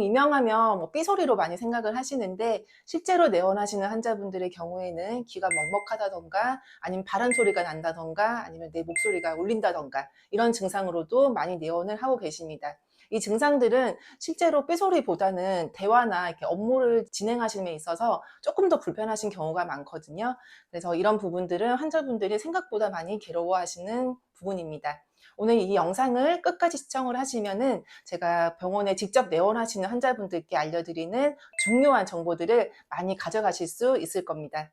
이명하면 뭐 삐소리로 많이 생각을 하시는데 실제로 내원하시는 환자분들의 경우에는 귀가 먹먹하다던가 아니면 바람 소리가 난다던가 아니면 내 목소리가 울린다던가 이런 증상으로도 많이 내원을 하고 계십니다. 이 증상들은 실제로 삐소리보다는 대화나 이렇게 업무를 진행하시는 데 있어서 조금 더 불편하신 경우가 많거든요. 그래서 이런 부분들은 환자분들이 생각보다 많이 괴로워하시는 부분입니다. 오늘 이 영상을 끝까지 시청을 하시면은 제가 병원에 직접 내원하시는 환자분들께 알려드리는 중요한 정보들을 많이 가져가실 수 있을 겁니다.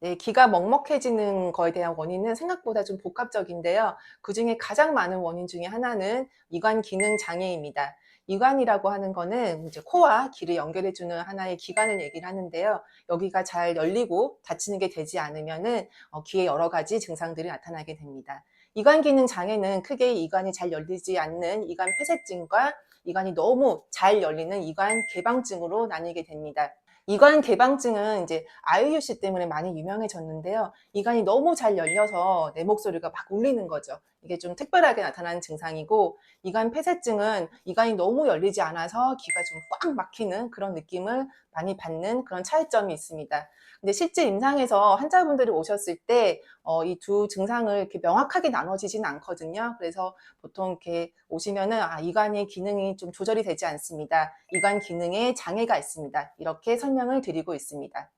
네, 귀가 먹먹해지는 거에 대한 원인은 생각보다 좀 복합적인데요. 그 중에 가장 많은 원인 중에 하나는 이관 기능 장애입니다. 이관이라고 하는 거는 이제 코와 귀를 연결해주는 하나의 기관을 얘기를 하는데요. 여기가 잘 열리고 닫히는 게 되지 않으면은 어, 귀에 여러 가지 증상들이 나타나게 됩니다. 이관 기능 장애는 크게 이관이 잘 열리지 않는 이관 폐쇄증과 이관이 너무 잘 열리는 이관 개방증으로 나뉘게 됩니다. 이관 개방증은 이제 IUC 때문에 많이 유명해졌는데요. 이관이 너무 잘 열려서 내 목소리가 막 울리는 거죠. 이게 좀 특별하게 나타나는 증상이고 이관 폐쇄증은 이관이 너무 열리지 않아서 귀가 좀 꽉 막히는 그런 느낌을 많이 받는 그런 차이점이 있습니다. 근데 실제 임상에서 환자분들이 오셨을 때 어, 이두 증상을 이렇게 명확하게 나눠지진 않거든요. 그래서 보통 이렇게 오시면은 아, 이관의 기능이 좀 조절이 되지 않습니다. 이관 기능에 장애가 있습니다. 이렇게 설명을 드리고 있습니다.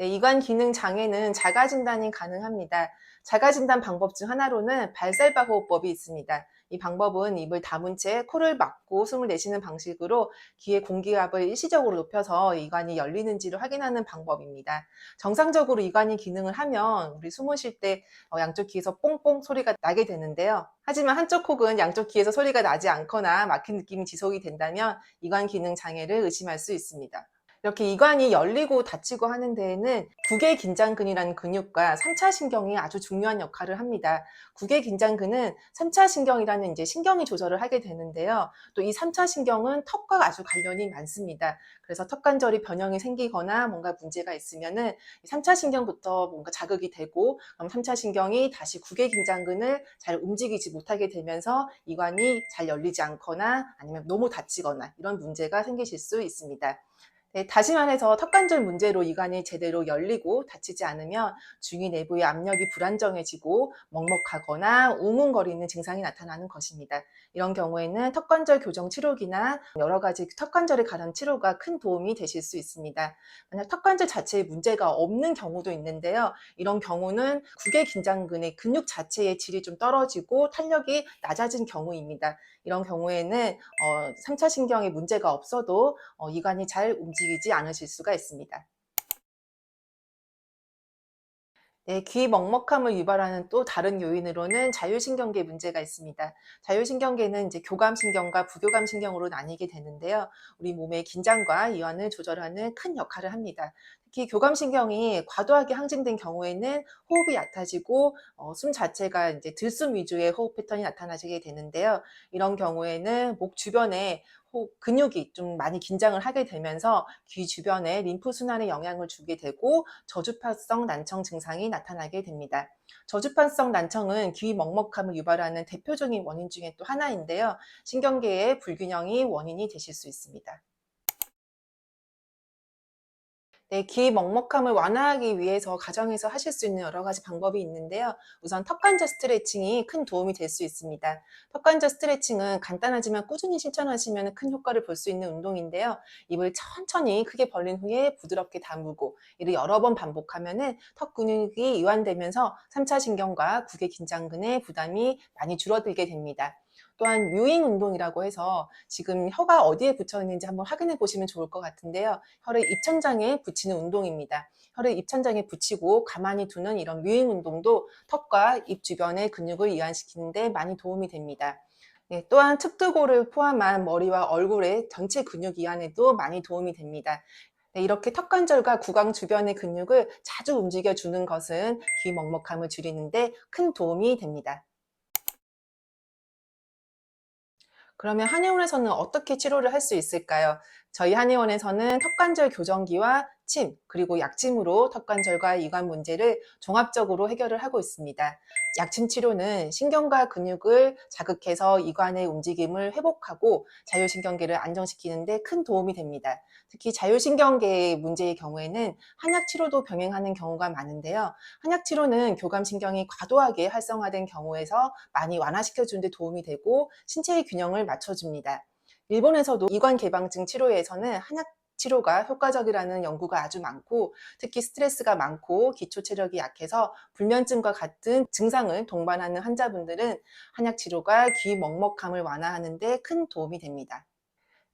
네, 이관 기능 장애는 자가 진단이 가능합니다. 자가 진단 방법 중 하나로는 발살바 호흡법이 있습니다. 이 방법은 입을 다문 채 코를 막고 숨을 내쉬는 방식으로 귀의 공기압을 일시적으로 높여서 이관이 열리는지를 확인하는 방법입니다. 정상적으로 이관이 기능을 하면 우리 숨을 쉴때 어, 양쪽 귀에서 뽕뽕 소리가 나게 되는데요. 하지만 한쪽 혹은 양쪽 귀에서 소리가 나지 않거나 막힌 느낌이 지속이 된다면 이관 기능 장애를 의심할 수 있습니다. 이렇게 이관이 열리고 닫히고 하는 데에는 국외 긴장근이라는 근육과 3차 신경이 아주 중요한 역할을 합니다. 국외 긴장근은 3차 신경이라는 이제 신경이 조절을 하게 되는데요. 또 이 3차 신경은 턱과 아주 관련이 많습니다. 그래서 턱 관절이 변형이 생기거나 뭔가 문제가 있으면은 3차 신경부터 뭔가 자극이 되고 그럼 3차 신경이 다시 국외 긴장근을 잘 움직이지 못하게 되면서 이관이 잘 열리지 않거나 아니면 너무 다치거나 이런 문제가 생기실 수 있습니다. 네, 다시 말해서 턱관절 문제로 이관이 제대로 열리고 닫히지 않으면 중위 내부의 압력이 불안정해지고 먹먹하거나 웅웅거리는 증상이 나타나는 것입니다. 이런 경우에는 턱관절 교정 치료기나 여러 가지 턱관절에 관한 치료가 큰 도움이 되실 수 있습니다. 만약 턱관절 자체에 문제가 없는 경우도 있는데요. 이런 경우는 국외 긴장근의 근육 자체의 질이 좀 떨어지고 탄력이 낮아진 경우입니다. 이런 경우에는 어, 3차 신경에 문제가 없어도 어, 이관이 잘 움직이지 않으실 수가 있습니다. 네, 귀 먹먹함을 유발하는 또 다른 요인으로는 자율신경계 문제가 있습니다. 자율신경계는 이제 교감신경과 부교감신경으로 나뉘게 되는데요. 우리 몸의 긴장과 이완을 조절하는 큰 역할을 합니다. 특히 교감신경이 과도하게 항진된 경우에는 호흡이 얕아지고 어, 숨 자체가 이제 들숨 위주의 호흡 패턴이 나타나게 되는데요. 이런 경우에는 목 주변에 호, 근육이 좀 많이 긴장을 하게 되면서 귀 주변에 림프 순환에 영향을 주게 되고 저주파성 난청 증상이 나타나게 됩니다. 저주파성 난청은 귀 먹먹함을 유발하는 대표적인 원인 중에 또 하나인데요. 신경계의 불균형이 원인이 되실 수 있습니다. 네, 귀 먹먹함을 완화하기 위해서 가정에서 하실 수 있는 여러 가지 방법이 있는데요. 우선 턱관절 스트레칭이 큰 도움이 될 수 있습니다. 턱관절 스트레칭은 간단하지만 꾸준히 실천하시면 큰 효과를 볼 수 있는 운동인데요. 입을 천천히 크게 벌린 후에 부드럽게 다물고 이를 여러 번 반복하면 턱 근육이 이완되면서 3차 신경과 국외 긴장근의 부담이 많이 줄어들게 됩니다. 또한 뮤잉 운동이라고 해서 지금 혀가 어디에 붙여 있는지 한번 확인해 보시면 좋을 것 같은데요. 혀를 입천장에 붙이는 운동입니다. 혀를 입천장에 붙이고 가만히 두는 이런 뮤잉 운동도 턱과 입 주변의 근육을 이완시키는데 많이 도움이 됩니다. 네, 또한 측두골을 포함한 머리와 얼굴의 전체 근육 이완에도 많이 도움이 됩니다. 네, 이렇게 턱관절과 구강 주변의 근육을 자주 움직여 주는 것은 귀 먹먹함을 줄이는데 큰 도움이 됩니다. 그러면 한의원에서는 어떻게 치료를 할 수 있을까요? 저희 한의원에서는 턱관절 교정기와 침, 그리고 약침으로 턱관절과 이관 문제를 종합적으로 해결을 하고 있습니다. 약침 치료는 신경과 근육을 자극해서 이관의 움직임을 회복하고 자율신경계를 안정시키는데 큰 도움이 됩니다. 특히 자율신경계의 문제의 경우에는 한약 치료도 병행하는 경우가 많은데요. 한약 치료는 교감신경이 과도하게 활성화된 경우에서 많이 완화시켜 주는 데 도움이 되고 신체의 균형을 맞춰줍니다. 일본에서도 이관 개방증 치료에서는 한약 치료가 효과적이라는 연구가 아주 많고 특히 스트레스가 많고 기초 체력이 약해서 불면증과 같은 증상을 동반하는 환자분들은 한약 치료가 귀 먹먹함을 완화하는 데 큰 도움이 됩니다.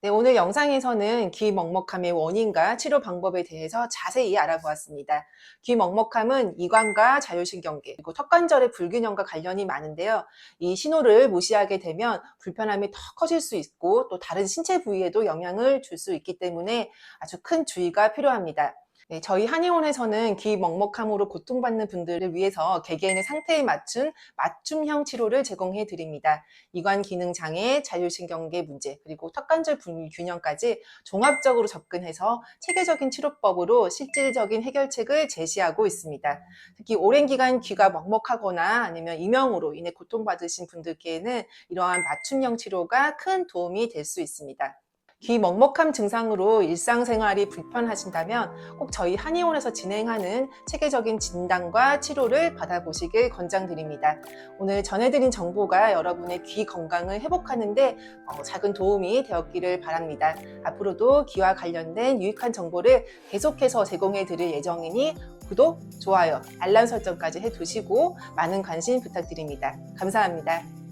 네, 오늘 영상에서는 귀 먹먹함의 원인과 치료 방법에 대해서 자세히 알아보았습니다. 귀 먹먹함은 이관과 자율신경계 그리고 턱관절의 불균형과 관련이 많은데요. 이 신호를 무시하게 되면 불편함이 더 커질 수 있고 또 다른 신체 부위에도 영향을 줄 수 있기 때문에 아주 큰 주의가 필요합니다. 네, 저희 한의원에서는 귀 먹먹함으로 고통받는 분들을 위해서 개개인의 상태에 맞춘 맞춤형 치료를 제공해 드립니다. 이관 기능 장애, 자율신경계 문제, 그리고 턱관절 불균형까지 종합적으로 접근해서 체계적인 치료법으로 실질적인 해결책을 제시하고 있습니다. 특히 오랜 기간 귀가 먹먹하거나 아니면 이명으로 인해 고통받으신 분들께는 이러한 맞춤형 치료가 큰 도움이 될 수 있습니다. 귀 먹먹함 증상으로 일상생활이 불편하신다면 꼭 저희 한의원에서 진행하는 체계적인 진단과 치료를 받아보시길 권장드립니다. 오늘 전해드린 정보가 여러분의 귀 건강을 회복하는데 어, 작은 도움이 되었기를 바랍니다. 앞으로도 귀와 관련된 유익한 정보를 계속해서 제공해 드릴 예정이니 구독, 좋아요, 알람 설정까지 해두시고 많은 관심 부탁드립니다. 감사합니다.